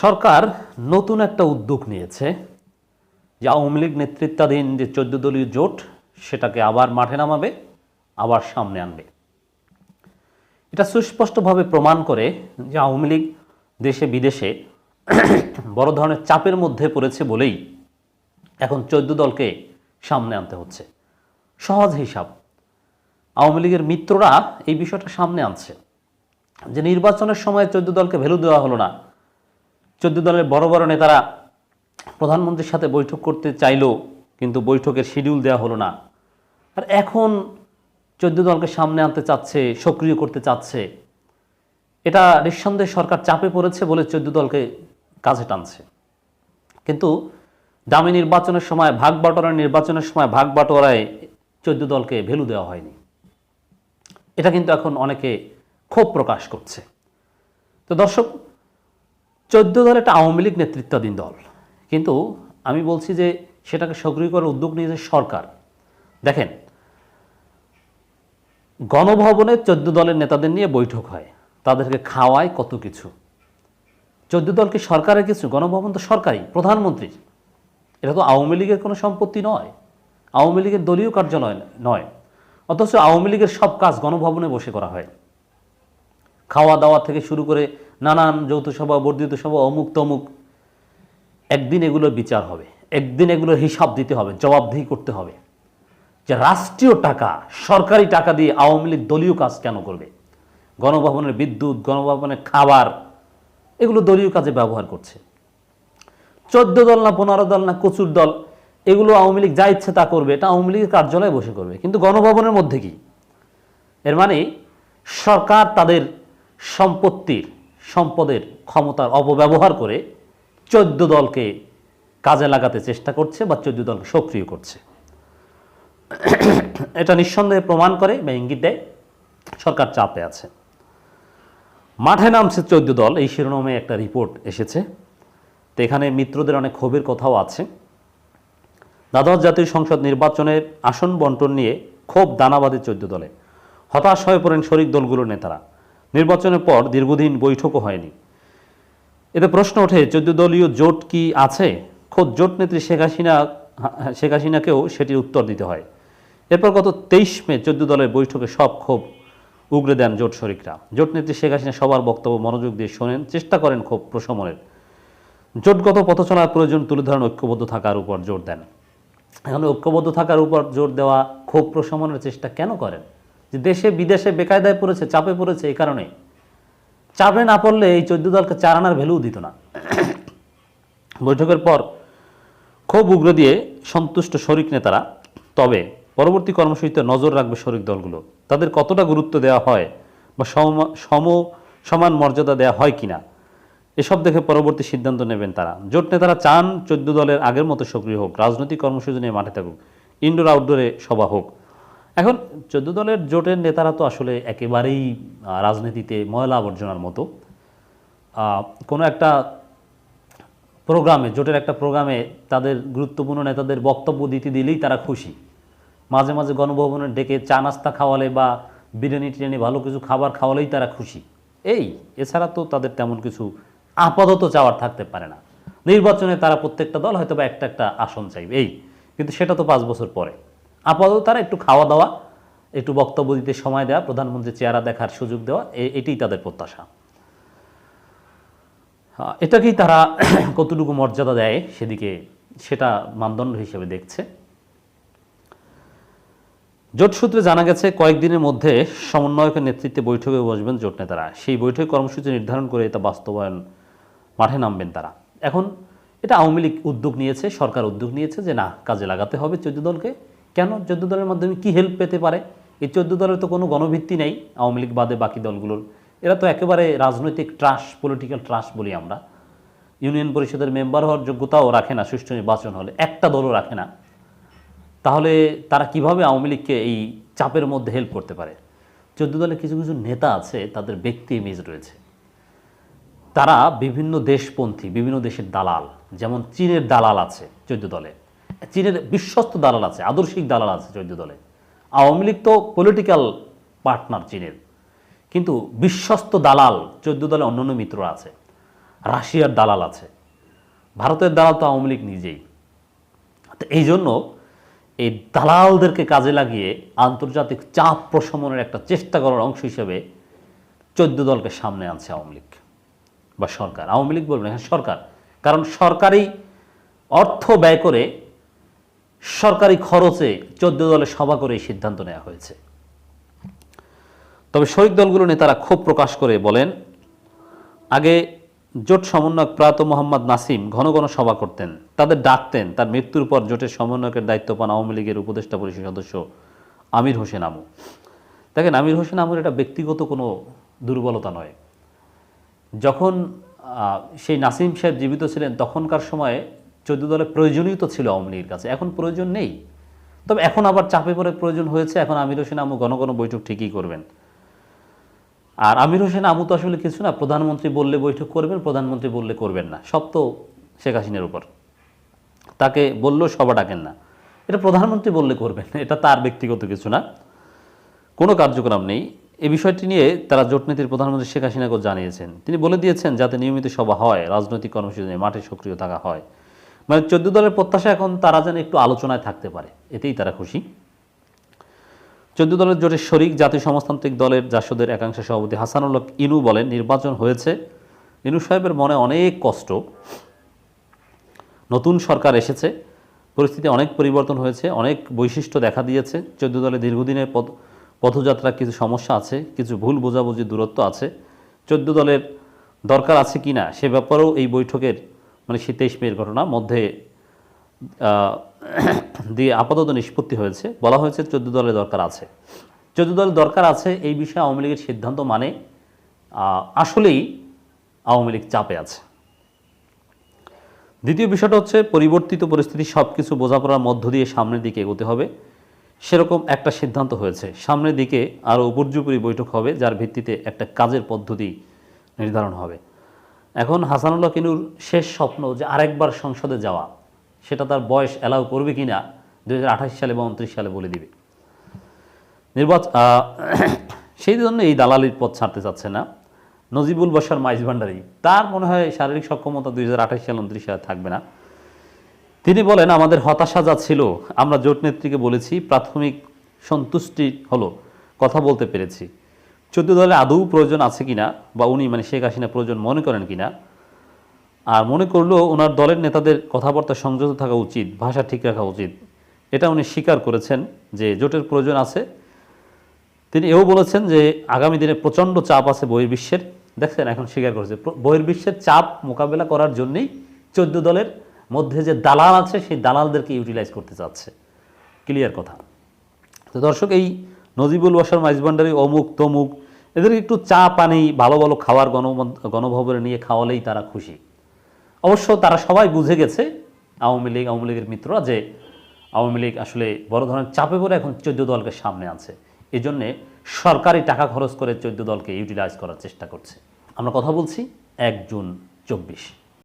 সরকার নতুন একটা উদ্যোগ নিয়েছে যে আওয়ামী লীগ নেতৃত্বাধীন যে চোদ্দ দলীয় জোট, সেটাকে আবার মাঠে নামাবে, আবার সামনে আনবে। এটা সুস্পষ্টভাবে প্রমাণ করে যে আওয়ামী লীগ দেশে বিদেশে বড় ধরনের চাপের মধ্যে পড়েছে বলেই এখন চোদ্দ দলকে সামনে আনতে হচ্ছে। সহজ হিসাব, আওয়ামী লীগের মিত্ররা এই বিষয়টা সামনে আনছে। যে নির্বাচনের সময় চোদ্দ দলকে ভ্যালু দেওয়া হলো না চোদ্দ দলের বড় বড় নেতারা প্রধানমন্ত্রীর সাথে বৈঠক করতে চাইলো, কিন্তু বৈঠকের শিডিউল দেওয়া হলো না। আর এখন চোদ্দ দলকে সামনে আনতে চাচ্ছে, সক্রিয় করতে চাচ্ছে, এটা নিঃসন্দেহে সরকার চাপে পড়েছে বলে চোদ্দ দলকে কাজে টানছে। কিন্তু দামি নির্বাচনের সময়, ভাগ বাটোয়ারা নির্বাচনের সময় ভাগ বাটোয়ারায় চোদ্দ দলকে ভ্যালু দেওয়া হয়নি। এটা কিন্তু এখন অনেকে ক্ষোভ প্রকাশ করছে। তো দর্শক চোদ্দ দল একটা আওয়ামী লীগ নেতৃত্বাধীন দল। কিন্তু আমি বলছি যে সেটাকে সক্রিয় করার উদ্যোগ নিয়েছে সরকার। দেখেন, গণভবনে চোদ্দ দলের নেতাদের নিয়ে বৈঠক হয়। তাদেরকে খাওয়ায় কত কিছু। চোদ্দ দল কি সরকারের কিছু? গণভবন তো সরকারি, প্রধানমন্ত্রীর। এটা তো আওয়ামী লীগের কোনো সম্পত্তি নয়। আওয়ামী লীগের দলীয় কার্যালয় নয়। অথচ আওয়ামী লীগের সব কাজ গণভবনে বসে করা হয়। খাওয়া দাওয়া থেকে শুরু করে নানান যৌথ সভা বর্ধিত সভা, অমুক তমুক। একদিন এগুলোর বিচার হবে, একদিন এগুলোর হিসাব দিতে হবে, জবাবদিহি করতে হবে। যে রাষ্ট্রীয় টাকা, সরকারি টাকা দিয়ে আওয়ামী লীগ দলীয় কাজ কেন করবে? গণভবনের বিদ্যুৎ, গণভবনের খাবার, এগুলো দলীয় কাজে ব্যবহার করছে। চোদ্দ দল না পনেরো দল না কচুর দল, এগুলো আওয়ামী লীগ যা ইচ্ছে তা করবে, এটা আওয়ামী লীগের কার্যালয়ে বসে করবে। কিন্তু গণভবনের মধ্যে কি? এর মানে সরকার তাদের সম্পত্তির সম্পদের ক্ষমতার অপব্যবহার করে চোদ্দ দলকে কাজে লাগাতে চেষ্টা করছে বা চোদ্দ দলকে সক্রিয় করছে। এটা নিঃসন্দেহে প্রমাণ করে বা ইঙ্গিত দেয়, সরকার চাপে আছে। মাঠে নামছে চোদ্দ দল, এই শিরোনামে একটা রিপোর্ট এসেছে। তো এখানে মিত্রদের অনেক ক্ষোভের কথাও আছে। দ্বাদশ জাতীয় সংসদ নির্বাচনের আসন বন্টন নিয়ে ক্ষোভ দানাবাদী চোদ্দ দলে। হতাশ হয়ে পড়েন শরিক দলগুলোর নেতারা। নির্বাচনের পর দীর্ঘদিন বৈঠকও হয়নি। এতে প্রশ্ন ওঠে, চোদ্দ দলীয় জোট কি আছে? খোদ জোট নেত্রী শেখ হাসিনা, শেখ হাসিনাকেও সেটির উত্তর দিতে হয়। এরপর গত তেইশ মে চোদ্দ দলের বৈঠকে সব ক্ষোভ উগরে দেন জোট শরিকরা। জোট নেত্রী শেখ হাসিনা সবার বক্তব্য মনোযোগ দিয়ে শোনেন, চেষ্টা করেন ক্ষোভ প্রশমনের। জোটগত পথ চলার প্রয়োজন তুলে ধরেন ঐক্যবদ্ধ থাকার উপর জোর দেন। এখন ঐক্যবদ্ধ থাকার উপর জোর দেওয়া ক্ষোভ প্রশমনের চেষ্টা কেন করেন? যে দেশে, বিদেশে বেকায়দায় পড়েছে, চাপে পড়েছে এই কারণে। চাপে না পড়লে এই চোদ্দ দলকে চার আনার ভ্যালু দিত না। বৈঠকের পর ক্ষোভ উগ্র দিয়ে সন্তুষ্ট শরিক নেতারা, তবে পরবর্তী কর্মসূচিতে নজর রাখবে শরিক দলগুলো। তাদের কতটা গুরুত্ব দেওয়া হয় বা সম- সম, সমান মর্যাদা দেওয়া হয় কিনা, এসব দেখে পরবর্তী সিদ্ধান্ত নেবেন তারা। জোট নেতারা চান চোদ্দ দলের আগের মতো সক্রিয় হোক, রাজনৈতিক কর্মসূচি নিয়ে মাঠে থাকুক ইনডোর আউটডোরে সভা হোক। এখন চোদ্দ দলের জোটের নেতারা তো আসলে একেবারেই রাজনীতিতে ময়লা আবর্জনার মতো। কোনো একটা প্রোগ্রামে, জোটের একটা প্রোগ্রামে তাদের গুরুত্বপূর্ণ নেতাদের বক্তব্য দিতে দিলেই তারা খুশি। মাঝে মাঝে গণভবনে ডেকে চা নাস্তা খাওয়ালে বা বিরিয়ানি টিরিয়ানি ভালো কিছু খাবার খাওয়ালেই তারা খুশি। এই, এছাড়া তো তাদের তেমন কিছু আপাতত চাওয়ার থাকতে পারে না। নির্বাচনে তারা প্রত্যেকটা দল হয়তো বা একটা একটা আসন চাইবে। এই, কিন্তু সেটা তো পাঁচ বছর পরে। আপাতত তারা একটু খাওয়া দাওয়া, একটু বক্তব্য দিতে সময় দেওয়া, প্রধানমন্ত্রীর চেহারা দেখার সুযোগ দেওয়া, এ- এটাই তাদের প্রত্যাশা। এটাকেই তারা কতটুকু মর্যাদা দেয় সেদিকে সেটা মানদণ্ড হিসেবে দেখছে। জোট সূত্রে জানা গেছে, কয়েকদিনের মধ্যে সমন্বয়কের নেতৃত্বে বৈঠকে বসবেন জোট নেতারা। সেই বৈঠকে কর্মসূচি নির্ধারণ করে তা বাস্তবায়ন মাঠে নামবেন তারা। এখন এটা আওয়ামী লীগ উদ্যোগ নিয়েছে, সরকার উদ্যোগ নিয়েছে যে না, কাজে লাগাতে হবে চোদ্দ দলকে। কেন চোদ্দ দলের মাধ্যমে কি হেল্প পেতে পারে? এই চোদ্দ দলের তো কোনো গণভিত্তি নেই আওয়ামী লীগ বাদে বাকি দলগুলোর। এরা তো একেবারে রাজনৈতিক ট্রাস পলিটিক্যাল ট্রাস বলি আমরা। ইউনিয়ন পরিষদের মেম্বার হওয়ার যোগ্যতাও রাখে না সুষ্ঠু নির্বাচন হলে, একটা দলও রাখে না। তাহলে তারা কীভাবে আওয়ামী লীগকে এই চাপের মধ্যে হেল্প করতে পারে? চোদ্দ দলে কিছু কিছু নেতা আছে, তাদের ব্যক্তি ইমেজ রয়েছে। তারা বিভিন্ন দেশপন্থী, বিভিন্ন দেশের দালাল, যেমন চীনের দালাল আছে চোদ্দ দলে। চীনের বিশ্বস্ত দালাল আছে, আদর্শিক দালাল আছে চোদ্দ দলে। আওয়ামী লীগ তো পলিটিক্যাল পার্টনার চীনের। কিন্তু বিশ্বস্ত দালাল চোদ্দ দলে অন্যান্য মিত্র আছে, রাশিয়ার দালাল আছে। ভারতের দালাল তো আওয়ামী লীগ নিজেই। তো এই জন্য এই দালালদেরকে কাজে লাগিয়ে আন্তর্জাতিক চাপ প্রশমনের একটা চেষ্টা করার অংশ হিসেবে চোদ্দ দলকে সামনে আনছে আওয়ামী লীগ বা সরকার। আওয়ামী লীগ বলবেন হ্যাঁ সরকার। কারণ সরকারি অর্থ ব্যয় করে সরকারি খরচে চোদ্দ দলের সভা করে এই সিদ্ধান্ত নেওয়া হয়েছে। তবে শহীদ দলগুলো নেতারা ক্ষোভ প্রকাশ করে বলেন, আগে জোট সমন্বয়ক প্রয়াত মোহাম্মদ নাসিম ঘন ঘন সভা করতেন, তাদের ডাকতেন, তার মৃত্যুর পর জোটের সমন্বয়কের দায়িত্ব পান আওয়ামী লীগের উপদেষ্টা পরিষদ সদস্য আমির হোসেন আমু। দেখেন, আমির হোসেন আমুর এটা ব্যক্তিগত কোনো দুর্বলতা নয়। যখন সেই নাসিম সাহেব জীবিত ছিলেন তখনকার সময়ে চোদ্দ দলের প্রয়োজনীয় তো ছিল আওয়ামী লীগের কাছে। এখন প্রয়োজন নেই। তবে এখন আবার চাপে পড়ে প্রয়োজন হয়েছে। এখন আমির হোসেন আমু ঘন ঘন বৈঠক ঠিকই করবেন। আর আমির হোসেন আমু তো আসলে কিছু না, প্রধানমন্ত্রী বললে বৈঠক করবেন, প্রধানমন্ত্রী বললে করবেন না। সব তো শেখ হাসিনার উপর। তাকে বললেও সভা ডাকেন না। এটা প্রধানমন্ত্রী বললে করবেন এটা তার ব্যক্তিগত কিছু না। কোনো কার্যক্রম নেই। এই বিষয়টি নিয়ে তারা জোটনীতির প্রধানমন্ত্রী শেখ হাসিনাকেও জানিয়েছেন। তিনি বলে দিয়েছেন, যাতে নিয়মিত সভা হয়, রাজনৈতিক কর্মসূচি মাঠে সক্রিয় থাকা হয়। মানে চোদ্দ দলের প্রত্যাশা এখন তারা যেন একটু আলোচনায় থাকতে পারে। এতেই তারা খুশি। চোদ্দ দলের জোটের শরিক জাতীয় সমাজতান্ত্রিক দলের জাসদের একাংশ সভাপতি হাসানুল্লাহ ইনু বলেন, নির্বাচন হয়েছে। ইনু সাহেবের মনে অনেক কষ্ট। নতুন সরকার এসেছে। পরিস্থিতি অনেক পরিবর্তন হয়েছে, অনেক বৈশিষ্ট্য দেখা দিয়েছে। চোদ্দ দলে দীর্ঘদিনের পথ, পথযাত্রার কিছু সমস্যা আছে, কিছু ভুল বোঝাবুঝি দূরত্ব আছে। চোদ্দ দলের দরকার আছে কি না সে ব্যাপারেও এই বৈঠকের মানে সেই তেইশ মেয়ের ঘটনা মধ্যে দিয়ে আপাতত নিষ্পত্তি হয়েছে। বলা হয়েছে চোদ্দ দলের দরকার আছে। চোদ্দ দলের দরকার আছে এই বিষয়ে আওয়ামী লীগের সিদ্ধান্ত মানে আসলেই আওয়ামী লীগ চাপে আছে। দ্বিতীয় বিষয়টা হচ্ছে পরিবর্তিত পরিস্থিতি সব কিছু বোঝাপড়ার মধ্য দিয়ে সামনের দিকে এগোতে হবে। সেরকম একটা সিদ্ধান্ত হয়েছে। সামনের দিকে আরও উপর্যুপরি বৈঠক হবে, যার ভিত্তিতে একটা কাজের পদ্ধতি নির্ধারণ হবে। এখন হাসানুল্লাহ কিনুর শেষ স্বপ্ন যে আরেকবার সংসদে যাওয়া, সেটা তার বয়স অ্যালাউ করবে কি না দু সালে বা উনত্রিশ সালে বলে দিবে। নির্বাচন সেই জন্য এই দালালির পথ ছাড়তে চাচ্ছে না। নজিবুল বসার মাইজ ভান্ডারি, তার মনে হয় শারীরিক সক্ষমতা দুই হাজার আঠাশ সালে, উনত্রিশ সালে থাকবে না। তিনি বলেন, আমাদের হতাশা যা ছিল, আমরা জোট নেত্রীকে বলেছি, প্রাথমিক সন্তুষ্টি হলো, কথা বলতে পেরেছি। চোদ্দ দলের আদৌ প্রয়োজন আছে কিনা বা উনি মানে শেখ হাসিনা প্রয়োজন মনে করেন কিনা? আর মনে করলেও ওনার দলের নেতাদের কথাবার্তা সংযত থাকা উচিত, ভাষা ঠিক রাখা উচিত। এটা উনি স্বীকার করেছেন যে জোটের প্রয়োজন আছে। তিনি এও বলেছেন যে আগামী দিনে প্রচণ্ড চাপ আছে বহির্বিশ্বের। দেখছেন, এখন স্বীকার করেছে। বহির্বিশ্বের চাপ মোকাবেলা করার জন্যই চোদ্দ দলের মধ্যে যে দালাল আছে, সেই দালালদেরকে ইউটিলাইজ করতে চাচ্ছে। ক্লিয়ার কথা। তো দর্শক, এই নজিবুল বাসার মাইজবান্ডারি অমুক তমুক এদেরকে একটু চা, পানি, ভালো ভালো খাওয়ার গণ গণভবনে নিয়ে খাওয়ালেই তারা খুশি। অবশ্য তারা সবাই বুঝে গেছে, আওয়ামী লীগ, আওয়ামী লীগের মিত্ররা যে আওয়ামী লীগ আসলে বড় ধরনের চাপে পড়ে এখন চোদ্দ দলকে সামনে আছে এই জন্যে সরকারি টাকা খরচ করে চোদ্দ দলকে ইউটিলাইজ করার চেষ্টা করছে। আমরা কথা বলছি এক জুন চব্বিশ।